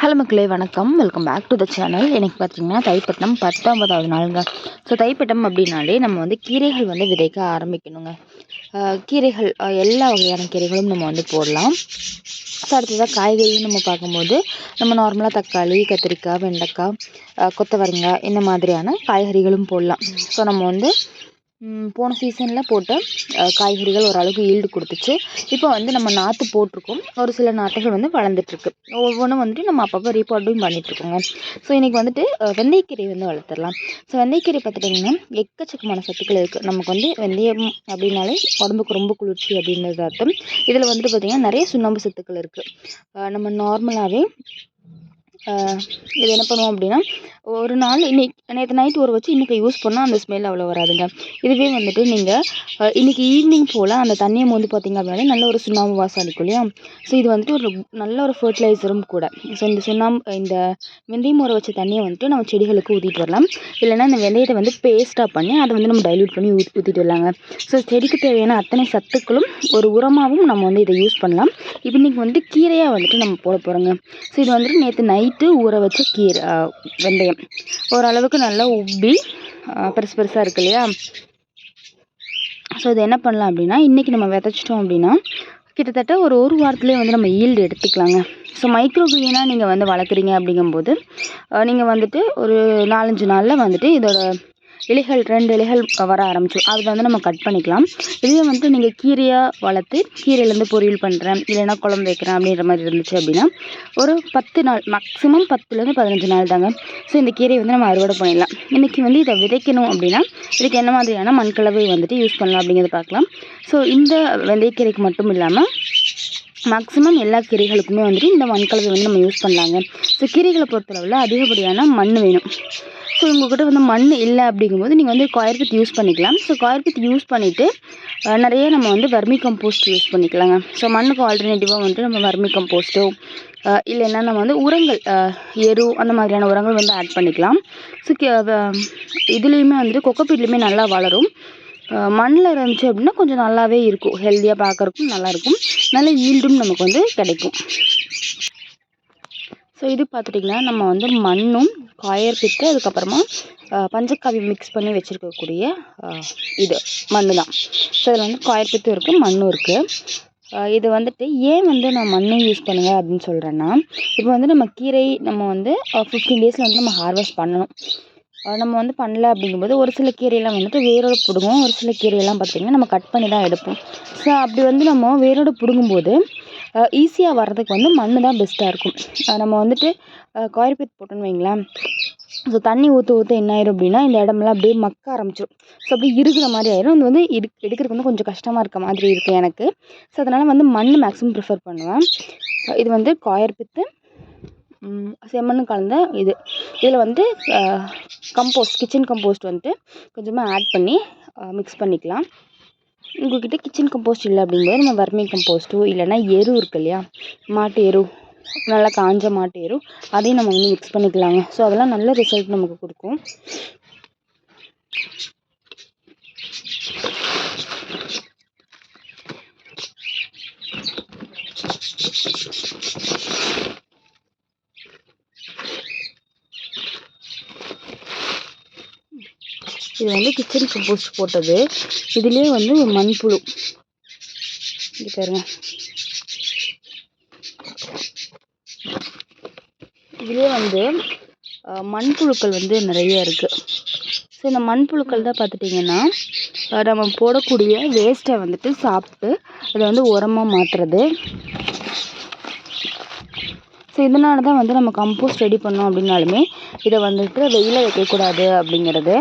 Hello மக்களே வணக்கம். Welcome back to the channel எனக்கு பார்த்தீங்கன்னா தைப்பட்டம் பத்தொன்பதாவது நாளுங்க. ஸோ தைப்பட்டம் அப்படின்னாலே நம்ம வந்து கீரைகள் வந்து விதைக்க ஆரம்பிக்கணுங்க. கீரைகள் எல்லா வகையான கீரைகளும் நம்ம வந்து போடலாம். ஸோ அடுத்ததாக காய்கறியும் நம்ம பார்க்கும்போது நம்ம நார்மலாக தக்காளி கத்திரிக்காய் வெண்டைக்காய் கொத்தவரங்காய் இந்த மாதிரியான காய்கறிகளும் போடலாம். ஸோ நம்ம வந்து போன சீசனில் போட்ட காய்கறிகள் ஓரளவுக்கு ஈல்டு கொடுத்துச்சு. இப்போ வந்து நம்ம நாற்று போட்டிருக்கோம். ஒரு சில நாற்றுகள் வந்து வளர்ந்துட்டுருக்கு. ஒவ்வொன்றும் வந்துட்டு நம்ம அப்பப்போ ரீபார்ட்டும் பண்ணிகிட்ருக்கோங்க ஸோ இன்றைக்கி வந்துட்டு வெந்தயக்கீரை வந்து வளர்த்துடலாம். ஸோ வெந்தயக்கீரை பார்த்துட்டிங்கன்னா எக்கச்சக்கமான சத்துக்கள் இருக்குது நமக்கு வந்து வெந்தயம் அப்படின்னாலே உடம்புக்கு ரொம்ப குளிர்ச்சி அப்படின்றது அர்த்தம் இதில் வந்துட்டு பார்த்திங்கன்னா நிறைய சுண்ணாம்பு சத்துக்கள் இருக்குது நம்ம நார்மலாகவே இது என்ன பண்ணுவோம் அப்படின்னா ஒரு நாள் இன்னைக்கு நேற்று நைட் ஊற வச்சு இன்றைக்கி யூஸ் பண்ணால் அந்த ஸ்மெல் அவ்வளோ வராதுங்க. இதுவே வந்துட்டு நீங்கள் இன்றைக்கி ஈவினிங் போல் அந்த தண்ணியை வந்து பார்த்தீங்க அப்படின்னா நல்ல ஒரு சுண்ணாம்பு வாசம் அடிக்கும் இல்லையா? ஸோ இது வந்துட்டு ஒரு நல்ல ஒரு ஃபர்டிலைசரும் கூட. ஸோ இந்த சுண்ணாம்பு இந்த வெந்தயம் ஊற வச்ச தண்ணியை வந்துட்டு நம்ம செடிகளுக்கு ஊற்றிட்டு வரலாம். இல்லைன்னா இந்த வெந்தயத்தை வந்து பேஸ்ட்டாக பண்ணி அதை வந்து நம்ம டைல்யூட் பண்ணி ஊ ஊற்றிட்டு வரலாங்க. ஸோ செடிக்கு தேவையான அத்தனை சத்துக்களும் ஒரு உரமாகவும் நம்ம வந்து இதை யூஸ் பண்ணலாம். இப்போ இன்றைக்கி வந்து கீரையாக வந்துட்டு நம்ம போட போகிறோங்க ஸோ இது வந்துட்டு நேற்று நைட் எடுத்து ஊற வச்ச கீரை வெந்தயம். ஓரளவுக்கு நல்லா உப்பி பெருசு பெருசாக இருக்கு இல்லையா? ஸோ இது என்ன பண்ணலாம் அப்படின்னா இன்றைக்கி நம்ம விதைச்சிட்டோம் அப்படின்னா கிட்டத்தட்ட ஒரு ஒரு வாரத்துலேயே வந்து நம்ம ஈல்டு எடுத்துக்கலாங்க. ஸோ மைக்ரோ க்ரீனாக நீங்கள் வந்து வளர்க்குறீங்க அப்படிங்கும்போது நீங்கள் வந்துட்டு ஒரு நாலஞ்சு நாளில் வந்துட்டு இதோட இலைகள் ரெண்டு இலைகள் வர ஆரம்பிச்சு அதை வந்து நம்ம கட் பண்ணிக்கலாம். இதுவே வந்துட்டு நீங்கள் கீரையாக வளர்த்து கீரையிலேருந்து பொரியல் பண்ணுறேன் இல்லைன்னா குழம்பு வைக்கிறேன் அப்படின்ற மாதிரி இருந்துச்சு அப்படின்னா ஒரு பத்து நாள் மேக்ஸிமம் பத்துலேருந்து பதினஞ்சு நாள் தாங்க. ஸோ இந்த கீரையை வந்து நம்ம அறுவடை பண்ணிடலாம். இன்றைக்கி வந்து இதை விதைக்கணும் அப்படின்னா இதுக்கு என்ன மாதிரியான மண்கலவை வந்துட்டு யூஸ் பண்ணலாம் அப்படிங்கிறத பார்க்கலாம். ஸோ இந்த வெந்தயக்கீரைக்கு மட்டும் இல்லாமல் மேக்ஸிமம் எல்லா கீரைகளுக்குமே வந்துட்டு இந்த மண்கலவை வந்து நம்ம யூஸ் பண்ணலாங்க. ஸோ கீரைகளை பொறுத்தளவில் அதிகப்படியான மண் வேணும். ஸோ உங்கள்கிட்ட வந்து மண் இல்லை அப்படிங்கும்போது நீங்கள் வந்து காயர்பித் யூஸ் பண்ணிக்கலாம். ஸோ காயர்பித் யூஸ் பண்ணிவிட்டு நிறைய நம்ம வந்து வர்மி கம்போஸ்ட் யூஸ் பண்ணிக்கலாங்க. ஸோ மண்ணுக்கு ஆல்டர்னேட்டிவாக வந்துட்டு நம்ம வர்மி கம்போஸ்ட்டோ இல்லைன்னா நம்ம வந்து உரங்கள் எரு அந்த மாதிரியான உரங்கள் வந்து ஆட் பண்ணிக்கலாம். ஸோ இதுலேயுமே வந்துட்டு கொக்கப்பீட்லேயுமே நல்லா வளரும். மண்ணில் இருந்துச்சு அப்படின்னா கொஞ்சம் நல்லாவே இருக்கும். ஹெல்த்தியாக பார்க்குறக்கும் நல்லாயிருக்கும் நல்ல ஈல்டும் நமக்கு வந்து கிடைக்கும். ஸோ இது பார்த்துட்டிங்கன்னா நம்ம வந்து மண்ணும் காயர் பித்து அதுக்கப்புறமா பஞ்சக்காவியம் மிக்ஸ் பண்ணி வச்சுருக்கக்கூடிய இது மண்ணு தான் ஸோ இதில் வந்து காயர் பித்தும் இருக்குது மண்ணும் இருக்குது இது வந்துட்டு ஏன் வந்து நான் மண்ணும் யூஸ் பண்ணுங்க அப்படின்னு சொல்கிறேன்னா இப்போ வந்து நம்ம கீரை நம்ம வந்து ஃபிஃப்டீன் டேஸில் வந்து நம்ம ஹார்வெஸ்ட் பண்ணணும். நம்ம வந்து பண்ணல அப்படிங்கும்போது ஒரு சில கீரையெல்லாம் வந்துட்டு வேரோட பிடுங்குவோம் ஒரு சில கீரையெல்லாம் பார்த்திங்கன்னா நம்ம கட் பண்ணி தான் எடுப்போம். ஸோ அப்படி வந்து நம்ம வேரோட பிடுங்கும்போது ஈஸியாக வர்றதுக்கு வந்து மண் தான் பெஸ்ட்டாக இருக்கும். நம்ம வந்துட்டு காயர்பீட் போட்டோன்னு வைங்களேன். ஸோ தண்ணி ஊற்ற ஊற்ற என்ன ஆயிரும் அப்படின்னா இந்த இடமெல்லாம் அப்படியே மக்க ஆரம்பிச்சிடும் ஸோ அப்படியே இருக்கிற மாதிரி ஆயிரும். இது வந்து எடு எடுக்கிறதுக்கு வந்து கொஞ்சம் கஷ்டமாக இருக்க மாதிரி இருக்குது எனக்கு. ஸோ அதனால் வந்து மண் மேக்ஸிமம் ப்ரிஃபர் பண்ணுவேன். இது வந்து காயர்பித்து ம், கலந்த இது. இதில் வந்து கம்போஸ்ட் கிச்சன் கம்போஸ்ட் வந்துட்டு கொஞ்சமாக ஆட் பண்ணி மிக்ஸ் பண்ணிக்கலாம். உங்கள்கிட்ட கிச்சன் கம்போஸ்ட் இல்லை அப்படிங்கும்போது நம்ம வர்மி கம்போஸ்ட்டோ இல்லைன்னா எரு இருக்கு இல்லையா? மாட்டு எரு நல்லா காஞ்ச மாட்டு எரு அதையும் நம்ம வந்து மிக்ஸ் பண்ணிக்கலாங்க. ஸோ அதெல்லாம் நல்ல ரிசல்ட் நமக்கு கொடுக்கும். இது வந்து கிச்சன் கம்போஸ்ட் போட்டது. இதுலேயே வந்து ஒரு மண்புழு. இங்கே பாருங்க. இதுலேயே வந்து மண்புழுக்கள் வந்து நிறைய இருக்குது ஸோ இந்த மண்புழுக்கள் தான் பார்த்துட்டிங்கன்னா நம்ம போடக்கூடிய வேஸ்ட்டை வந்துட்டு சாப்பிட்டு அதை வந்து உரமாக மாற்றுறது ஸோ இதனால தான் வந்து நம்ம கம்போஸ்ட் ரெடி பண்ணோம் அப்படின்னாலுமே இதை வந்துட்டு வெயிலில் வைக்கக்கூடாது அப்படிங்கிறது.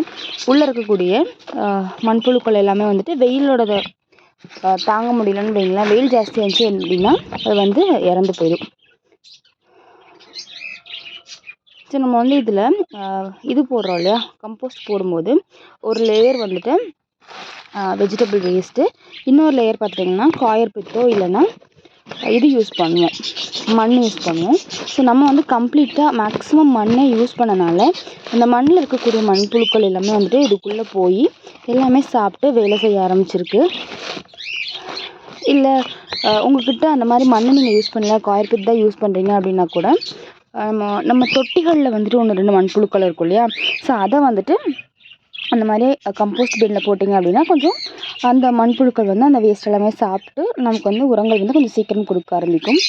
உள்ளே இருக்கக்கூடிய மண்புழுக்கள் எல்லாமே வந்துட்டு வெயிலோட தாங்க முடியலன்னு வைங்களேன். வெயில் ஜாஸ்தியாக இருந்துச்சு அப்படின்னா அது வந்து இறந்து போயிடும். ஸோ நம்ம வந்து இதில் இது போடுறோம் இல்லையா? கம்போஸ்ட் போடும்போது ஒரு லேயர் வந்துட்டு வெஜிடபிள் வேஸ்ட்டு இன்னொரு லேயர் பார்த்துட்டிங்கன்னா காயர் பித்தோ இல்லைன்னா இது யூஸ் பண்ணுவோம். மண் யூஸ் பண்ணுவோம் ஸோ நம்ம வந்து கம்ப்ளீட்டாக மேக்ஸிமம் மண்ணை யூஸ் பண்ணனால அந்த மண்ணில் இருக்கக்கூடிய மண்புழுக்கள் எல்லாமே வந்துட்டு இதுக்குள்ளே போய் எல்லாமே சாப்பிட்டு வேலை செய்ய ஆரம்பிச்சிருக்கு. இல்லை உங்கள்கிட்ட அந்த மாதிரி மண்ணை நீங்கள் யூஸ் பண்ணல காயர்பிட் தான் யூஸ் பண்ணுறீங்க அப்படின்னா கூட நம்ம நம்ம தொட்டிகளில் வந்துட்டு ஒன்று ரெண்டு மண்புழுக்கள் இருக்கும் இல்லையா? ஸோ அதை வந்துட்டு அந்த மாதிரி கம்போஸ்ட் பின்னில் போட்டிங்க அப்படின்னா கொஞ்சம் அந்த மண்புழுக்கள் வந்து அந்த வேஸ்ட் எல்லாமே சாப்பிட்டு நமக்கு வந்து உரங்கள் வந்து கொஞ்சம் சீக்கிரம் கொடுக்க ஆரம்பிக்கும்.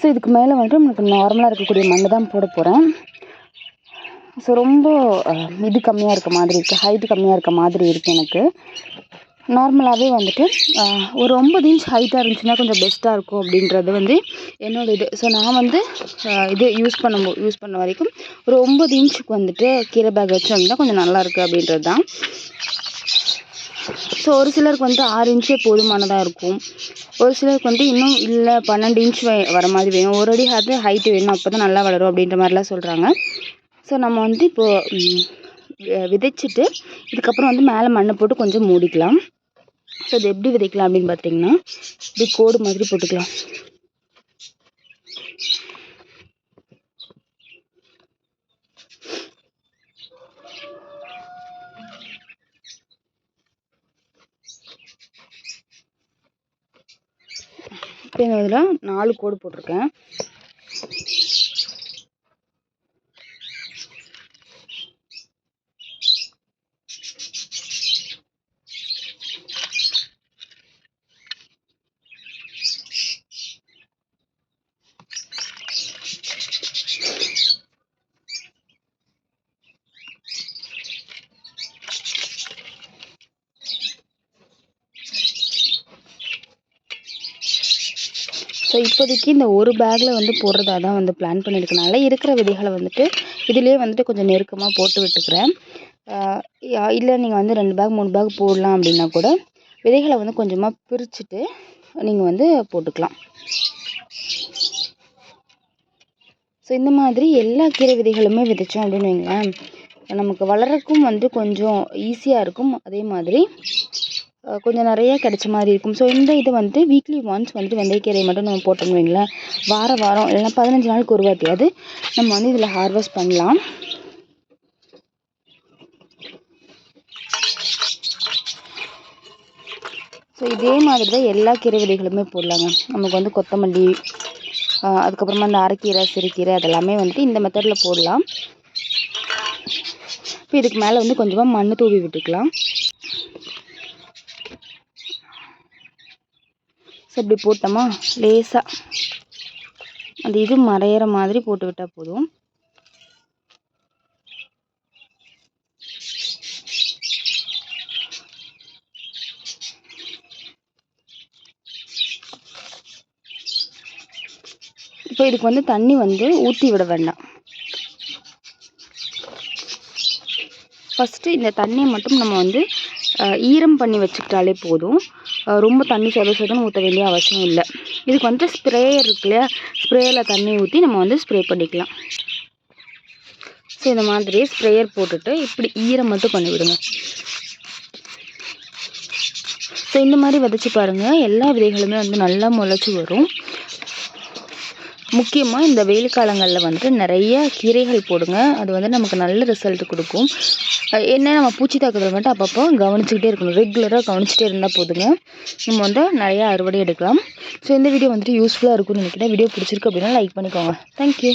ஸோ இதுக்கு மேலே வந்துட்டு நமக்கு நார்மலாக இருக்கக்கூடிய மண் தான் போட போகிறேன் ஸோ ரொம்ப இது கம்மியாக இருக்க மாதிரி இருக்குது ஹைட்டு கம்மியாக இருக்க மாதிரி இருக்குது எனக்கு. நார்மலாகவே வந்துட்டு ஒரு ஒம்பது இன்ச் ஹைட்டாக இருந்துச்சுன்னா கொஞ்சம் பெஸ்ட்டாக இருக்கும் அப்படின்றது வந்து என்னோட இது. ஸோ நான் வந்து இது யூஸ் பண்ண யூஸ் பண்ண வரைக்கும் ஒரு ஒம்பது இன்ச்சுக்கு வந்துட்டு கீரை பேக் வச்சு வந்தால் கொஞ்சம் நல்லாயிருக்கு அப்படின்றது தான். ஸோ ஒரு சிலருக்கு வந்து ஆறு இன்ச்சே போதுமானதாக இருக்கும். ஒரு சிலருக்கு வந்து இன்னும் இல்லை பன்னெண்டு இன்ச் வர மாதிரி வேணும். ஒரு அடி அது ஹைட்டு வேணும் அப்போ தான் நல்லா வளரும் அப்படின்ற மாதிரிலாம் சொல்கிறாங்க ஸோ நம்ம வந்து இப்போது விதைச்சிட்டு இதுக்கப்புறம் வந்து மேலே மண்ணை போட்டு கொஞ்சம் மூடிக்கலாம். ஸோ இது எப்படி விதைக்கலாம் அப்படின்னு பார்த்தீங்கன்னா இப்படி கோடு மாதிரி போட்டுக்கலாம். அப்படிங்கிறதுல நாலு கோடு போட்டிருக்கேன். ஸோ இப்போதைக்கு இந்த ஒரு பேக்கில் வந்து போடுறதா தான் வந்து பிளான் பண்ணியிருக்கனால இருக்கிற விதைகளை வந்துட்டு இதிலே வந்துட்டு கொஞ்சம் நெருக்கமாக போட்டு விட்டுக்கிறேன். இல்லை நீங்கள் வந்து ரெண்டு பேக் மூணு பேக் போடலாம் அப்படின்னா கூட விதைகளை வந்து கொஞ்சமாக பிரிச்சுட்டு நீங்கள் வந்து போட்டுக்கலாம். ஸோ இந்த மாதிரி எல்லா கீரை விதைகளுமே விதைச்சோம் அப்படின்னு வைங்களேன். நமக்கு வளரக்கும் வந்து கொஞ்சம் ஈஸியாக இருக்கும். அதே மாதிரி கொஞ்சம் நிறைய கிடைச்ச மாதிரி இருக்கும். ஸோ இந்த இது வந்து வீக்லி ஒன்ஸ் வந்துட்டு வெந்தயக்கீரையை மட்டும் நம்ம போட்டோம்னு வைங்களேன். வார வாரம் இல்லைனா பதினஞ்சு நாளுக்கு ஒரு வாட்டியாவது நம்ம வந்து இதில் ஹார்வெஸ்ட் பண்ணலாம். ஸோ இதே மாதிரி தான் எல்லா கீரை விதைகளுமே போடலாங்க. நமக்கு வந்து கொத்தமல்லி அதுக்கப்புறமா இந்த அரைக்கீரை சிறுகீரை அதெல்லாமே வந்துட்டு இந்த மெத்தடில் போடலாம். இப்போ இதுக்கு மேலே வந்து கொஞ்சமாக மண் தூவி விட்டுக்கலாம். இப்படி போட்டோமா? லேசாக அந்த இது மறையிற மாதிரி போட்டு விட்டால் போதும். இப்போ இதுக்கு வந்து தண்ணி வந்து ஊற்றி விட வேண்டாம். ஃபஸ்ட்டு இந்த தண்ணியை மட்டும் நம்ம வந்து அஹ், ஈரம் பண்ணி வச்சுக்கிட்டாலே போதும். ரொம்ப தண்ணி சொத சொதன்னு ஊற்ற வேண்டிய அவசியம் இல்லை. இதுக்கு வந்து ஸ்ப்ரேயர் இருக்கு இல்லையா? ஸ்ப்ரேயரில் தண்ணி ஊற்றி நம்ம வந்து ஸ்ப்ரே பண்ணிக்கலாம். ஸோ இந்த மாதிரி ஸ்ப்ரேயர் போட்டுட்டு இப்படி ஈரம் மட்டும் பண்ணி விடுங்க. ஸோ இந்த மாதிரி விதைச்சி பாருங்கள் எல்லா விதைகளுமே வந்து நல்லா முளைச்சி வரும். முக்கியமாக இந்த வெயில் காலங்களில் வந்துட்டு நிறைய கீரைகள் போடுங்க. அது வந்து நமக்கு நல்ல ரிசல்ட் கொடுக்கும். என்ன நம்ம பூச்சி தாக்குதல் மட்டும் அப்பப்போ கவனிச்சுக்கிட்டே இருக்கணும். ரெகுலராக கவனிச்சுட்டே இருந்தால் போதுங்க. நம்ம வந்து நிறையா அறுவடை எடுக்கலாம். ஸோ இந்த வீடியோ வந்துட்டு யூஸ்ஃபுல்லாக இருக்கும்னு நினைக்கிறேன். வீடியோ பிடிச்சிருக்கு அப்படின்னா லைக் பண்ணிக்கோங்க. தேங்க்யூ